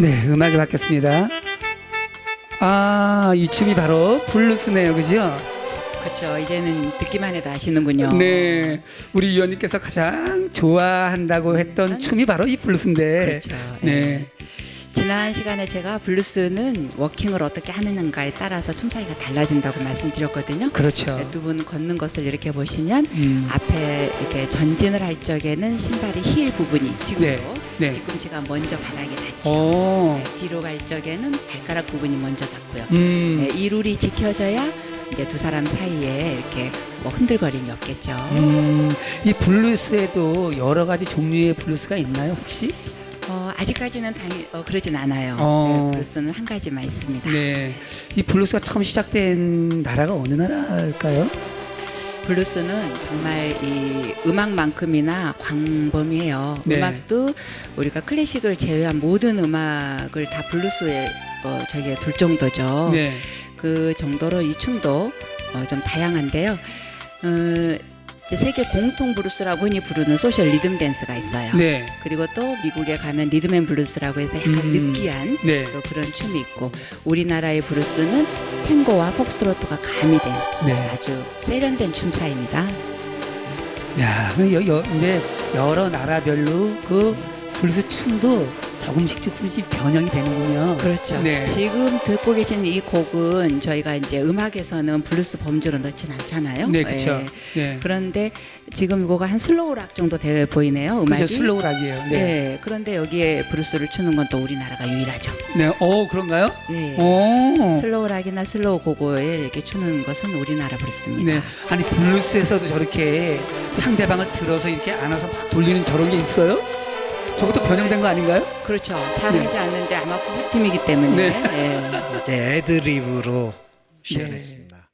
네, 음악이 바뀌었습니다. 아, 이 춤이 바로 블루스네요, 그죠? 그렇죠. 이제는 듣기만 해도 아시는군요. 네, 우리 위원님께서 가장 좋아한다고 했던 음, 춤이 바로 이 블루스인데. 그렇죠. 네. 예. 지난 시간에 제가 블루스는 워킹을 어떻게 하느냐에 따라서 춤사위가 달라진다고 말씀드렸거든요. 그렇죠. 네, 두분 걷는 것을 이렇게 보시면 음, 앞에 이렇게 전진을 할 적에는 신발이 힐 부분이 지금도 네, 네. 뒤꿈치가 먼저 바닥에 닿죠. 오, 네, 뒤로 갈 적에는 발가락 부분이 먼저 닿고요. 음, 네, 이 룰이 지켜져야 이제 두 사람 사이에 이렇게 뭐 흔들거림이 없겠죠. 음, 이 블루스에도 여러 가지 종류의 블루스가 있나요, 혹시? 어, 아직까지는 당연 어, 그러진 않아요. 어. 네, 블루스는 한 가지만 있습니다. 네, 이 블루스가 처음 시작된 나라가 어느 나라일까요? 블루스는 정말 이 음악만큼이나 광범위해요. 네. 음악도 우리가 클래식을 제외한 모든 음악을 다 블루스에 어, 저기에 둘 정도죠. 네, 그 정도로 이 춤도 어, 좀 다양한데요. 어, 세계 공통 블루스라고 흔히 부르는 소셜 리듬 댄스가 있어요. 네, 그리고 또 미국에 가면 리듬 앤 블루스라고 해서 약간 음. 느끼한 네, 또 그런 춤이 있고 우리나라의 브루스는 탱고와 폭스트로트가 가미된 네. 아주 세련된 춤사입니다. 야, 그 여, 여, 이제 여러 나라별로 그 블루스 춤도 조금씩 조금씩 변형이 되는군요. 그렇죠. 네. 지금 듣고 계신 이 곡은 저희가 이제 음악에서는 블루스 범주로 넣진 않잖아요. 네, 그렇죠. 예. 네, 그런데 지금 이거가 한 슬로우 락 정도 돼 보이네요. 음악이. 그죠 슬로우락이에요. 네. 네, 그런데 여기에 브루스를 추는 건 또 우리나라가 유일하죠. 네, 어 그런가요? 예. 오, 슬로우 락이나 슬로우 고고에 이렇게 추는 것은 우리나라 브루스입니다. 네, 아니 블루스에서도 저렇게 상대방을 들어서 이렇게 안아서 막 돌리는 저런 게 있어요? 변형된 거 아닌가요? 그렇죠. 잘 하지 않는데 아마 꿀팀이기 때문에. 네. 예. 이제 애드립으로 시연했습니다.